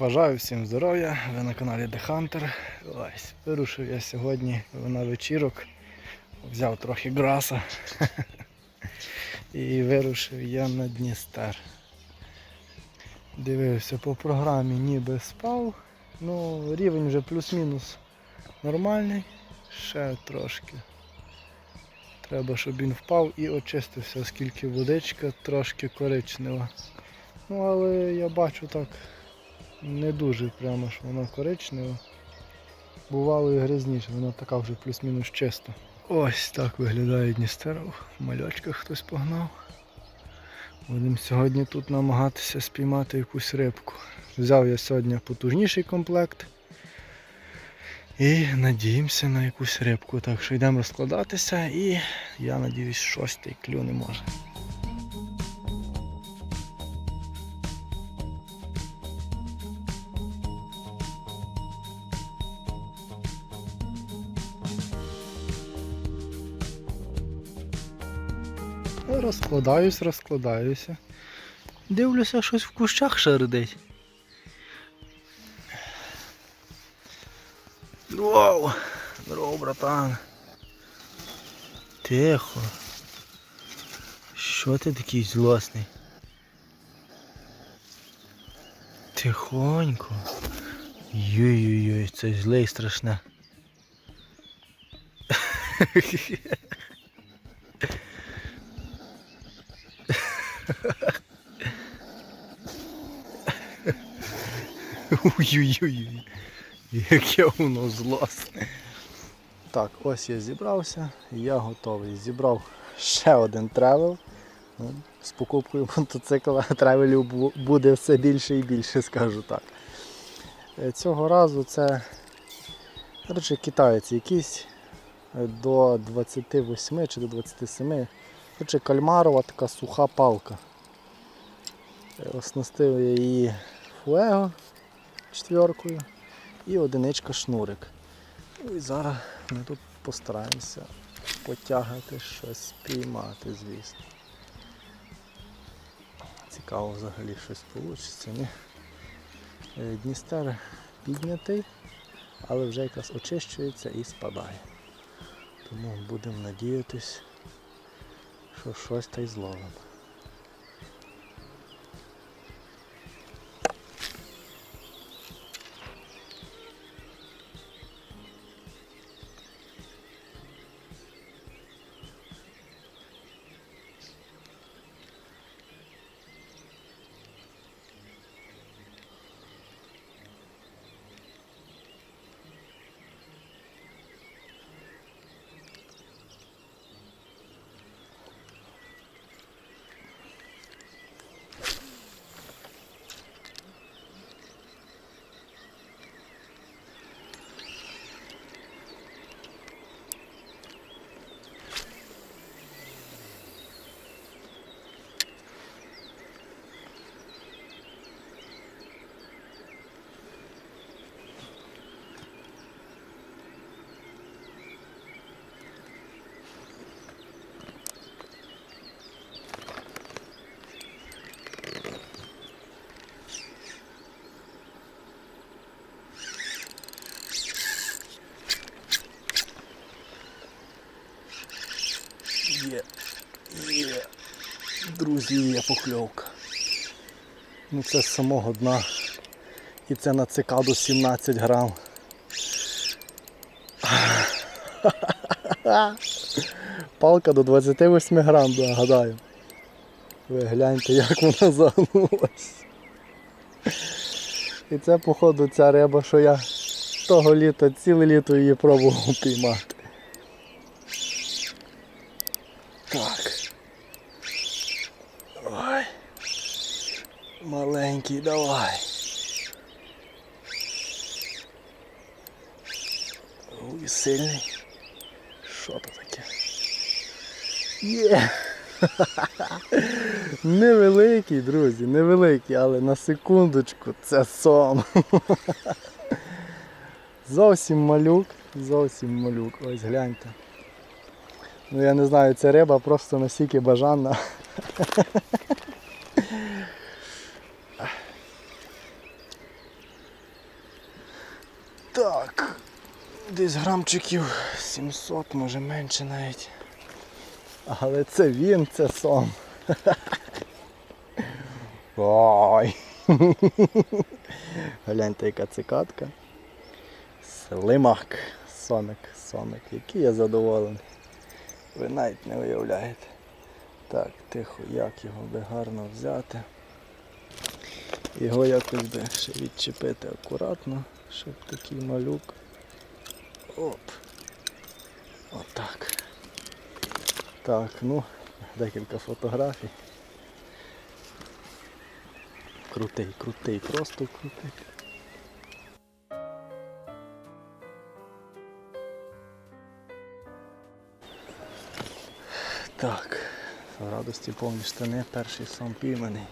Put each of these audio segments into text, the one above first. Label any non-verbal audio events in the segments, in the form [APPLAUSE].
Бажаю всім здоров'я, ви на каналі The Hunter. Ось, вирушив я сьогодні на вечірок, взяв трохи граса і вирушив я на Дністер. Дивився по програмі, ніби спав, ну рівень вже плюс-мінус нормальний, ще трошки. Треба, щоб він впав і очистився, оскільки водичка трошки коричнева. Ну але я бачу так не дуже прямо, що вона коричнева. Бувало і грязніше, вона така вже плюс-мінус чиста. Ось так виглядає Дністеров. В мальочках хтось погнав. Будемо сьогодні тут намагатися спіймати якусь рибку. Взяв я сьогодні потужніший комплект. І надіємося на якусь рибку. Так що йдемо розкладатися і я надіюсь, щось та й клюне може. Розкладаюсь, розкладаюся. Дивлюся, щось в кущах шердить. Здорово! Здорово, братан. Тихо. Що ти такий злосний? Тихонько. Йой-йой-йой, це зле і страшне. [LAUGHS] Ой-ой-ой. Яке воно злосне. Так, ось я зібрався, я готовий. Зібрав ще один тревел. Ну, З покупкою [LAUGHS] мотоцикла тревелів буде все більше і більше, скажу так. Е, Цього разу це коротше, китаєць якийсь е, до 28 чи до 27. Коротше, кальмарова така суха палка. Е, Оснастив я її фуего четверкою і одиничка шнурик. Ну і зараз ми тут постараємося потягати щось спіймати, звісно. Цікаво взагалі щось вийде. Ні? Е, Дністер піднятий, але вже якраз очищується і спадає. Тому будемо надіятись, що щось та й зловимо. Є, є. Друзі, є покльовка. Ну це з самого дна. І це на цикаду 17 грам. [LAUGHS] Палка до 28 грам, да, гадаю. Ви гляньте, як вона загнулась. І це, походу, ця риба, що я того літа, ціле літо її пробував піймати. Так. Ой. Маленький, давай. Ой, сильний. Що то таке? Є! [LAUGHS] Невеликий, друзі, невеликий, але на секундочку це сом. [LAUGHS] Зовсім малюк, зовсім малюк. Ось гляньте. Ну я не знаю, ця риба просто настільки бажанна. Так, десь грамчиків 700, може менше навіть. Але це він, це сон. Ой! Гляньте, яка цикатка. Слимак, соник, соник, який я задоволений. Ви навіть не уявляєте. Так, тихо, як його би гарно взяти. Його якось би ще відчепити акуратно, щоб такий малюк. Оп. Отак. Так, ну, декілька фотографій. Крутий, крутий, просто крутий. Так, в радості повні штани, перший сам пійманий.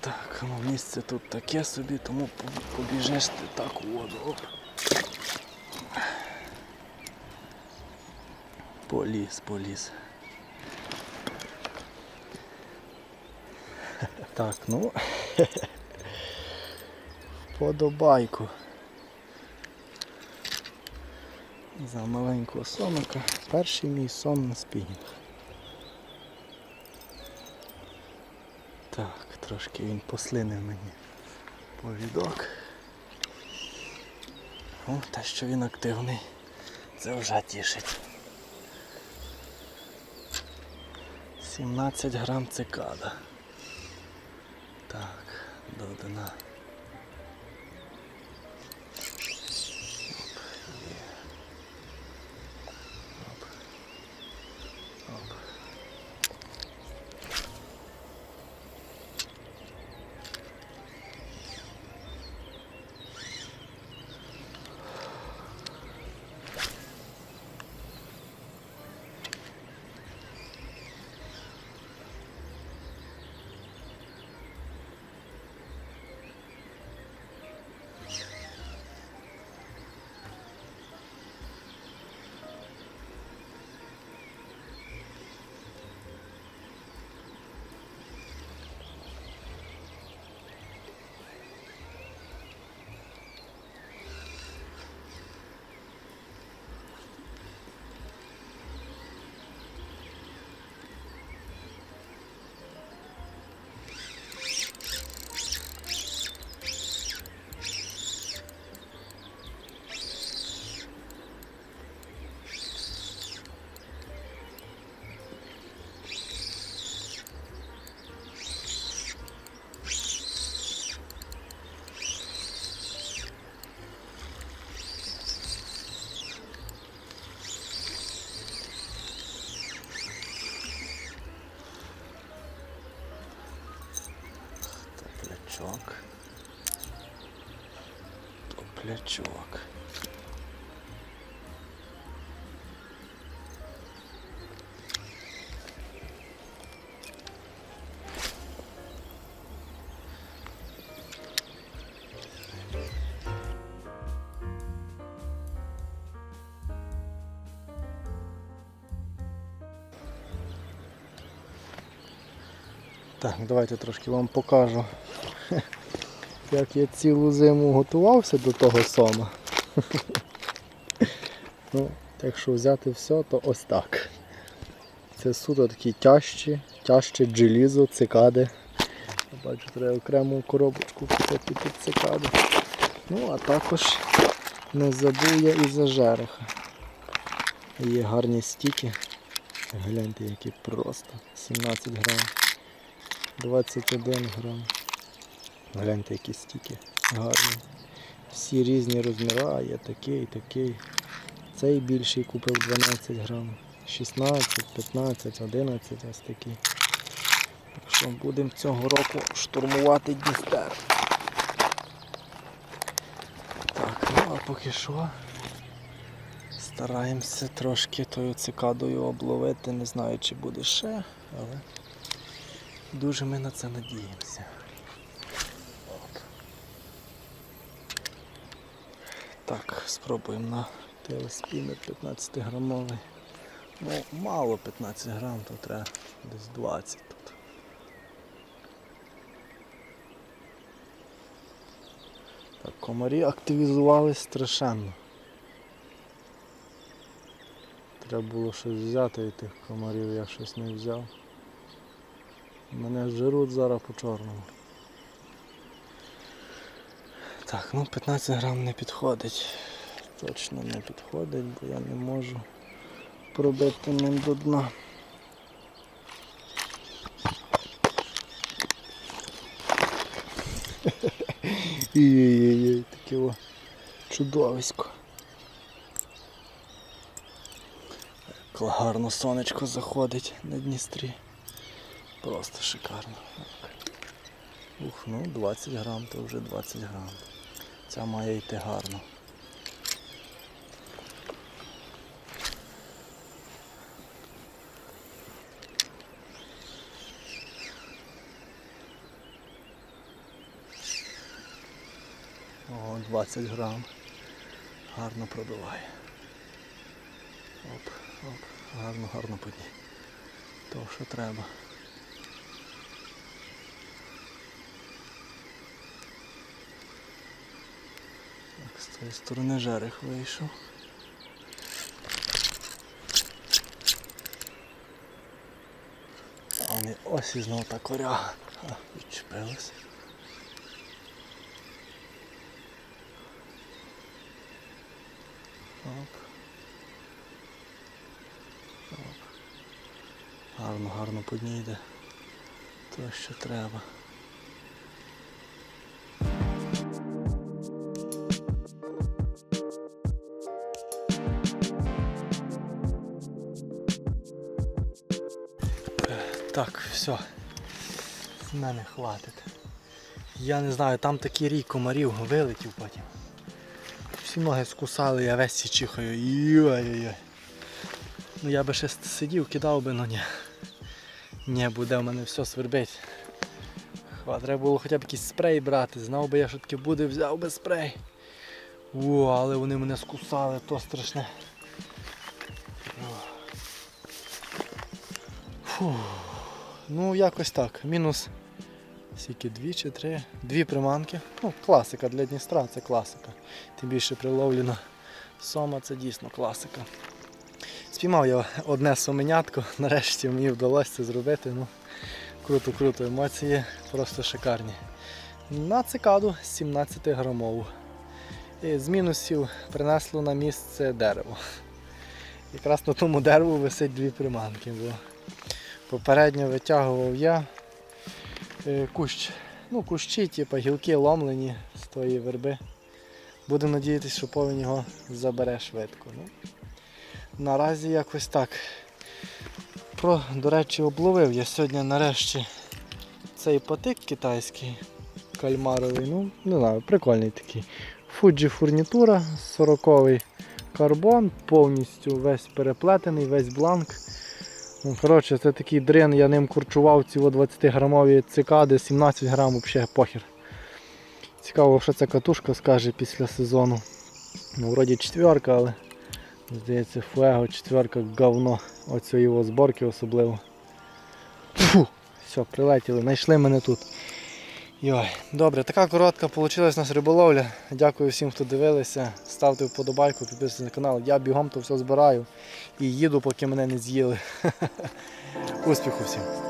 Так, ну місце тут таке собі, тому по- побіжиш ти так у воду. Поліз, поліз. Так, ну. [LAUGHS] Вподобайку. За маленького сомика. Перший мій сом на спінінг. Так, трошки він послинив мені повідок. О, те, що він активний, це вже тішить. 17 грам цикада. Так, до Топлячок. Так, давайте трошки вам покажу, як я цілу зиму готувався до того сома. [LAUGHS] Ну, якщо взяти все, то ось так. Це суто такі тяжчі, тяжче джелізо, цикади. Я бачу, треба окрему коробочку купити під цикади. Ну, а також не забув я і за жереха. Є гарні стіки. Гляньте, які просто 17 грамів. 21 грам. Гляньте, які стіки гарні. Всі різні розміри, є такий, такий. Цей більший купив 12 грам. 16, 15, 11 ось такі. Так що будемо цього року штурмувати Дністер. Так, ну а поки що стараємося трошки тою цикадою обловити. Не знаю, чи буде ще, але Дуже ми на це надіємося. Так, спробуємо на телеспінер 15 грамовий. Ну, мало 15 грам, то треба десь 20 тут. Так, комарі активізувались страшенно. Треба було щось взяти і тих комарів, я щось не взяв. У Мене жируть зараз по чорному. Так, ну 15 грам не підходить. Точно не підходить, бо я не можу пробити ним до дна. [LAUGHS] Ой-ой-ой, таке о чудовисько. Гарно сонечко заходить на Дністрі. Просто шикарно. Ух, ну 20 грам, то вже 20 грам. Ця має йти гарно. О, 20 грам. Гарно пробиває. Оп, оп, гарно, гарно подій. То, що треба. Так, з сторони жерех вийшов. А вони ось і знову та коряга. Відчепилась. Оп. Оп. Гарно, гарно по дній йде. То, що треба. Так, все. З мене хватить. Я не знаю, там такий рій комарів вилетів потім. Всі ноги скусали, я весь сі чихаю. Йой-йой-йой. Ну я би ще сидів, кидав би, ну ні. Ні, буде в мене все свербить. Хва, треба було хоча б якийсь спрей брати. Знав би я, що таке буде, взяв би спрей. О, але вони мене скусали, то страшне. Фу. Ну, якось так. Мінус скільки дві чи три. Дві приманки. Ну, класика для Дністра, це класика. Тим більше приловлена сома, це дійсно класика. Спіймав я одне соменятко, нарешті мені вдалося це зробити. Ну, круто, круто, емоції просто шикарні. На цикаду 17 грамову. І з мінусів принесло на місце дерево. Якраз на тому дереву висить дві приманки. Бо Попередньо витягував я е, кущ. Ну, кущі, типу, гілки ломлені з тої верби. Буду надіятися, що повінь його забере швидко. Ну, наразі якось так. Про, до речі, обловив я сьогодні нарешті цей потик китайський кальмаровий. Ну, не знаю, прикольний такий. Fuji фурнітура, 40-й карбон, повністю весь переплетений, весь бланк. Ну, коротше, це такий дрин, я ним курчував ці 20-грамові цикади, 17 грам взагалі похер. Цікаво, що ця катушка скаже після сезону. Ну, вроді четверка, але здається, фуего, четверка говно його зборки особливо. Фу, все, прилетіли, знайшли мене тут. Йой, добре, така коротка вийшла у нас риболовля. Дякую всім, хто дивилися. Ставте вподобайку, підписуйтесь на канал. Я бігом то все збираю і їду, поки мене не з'їли. [LAUGHS] Успіху всім!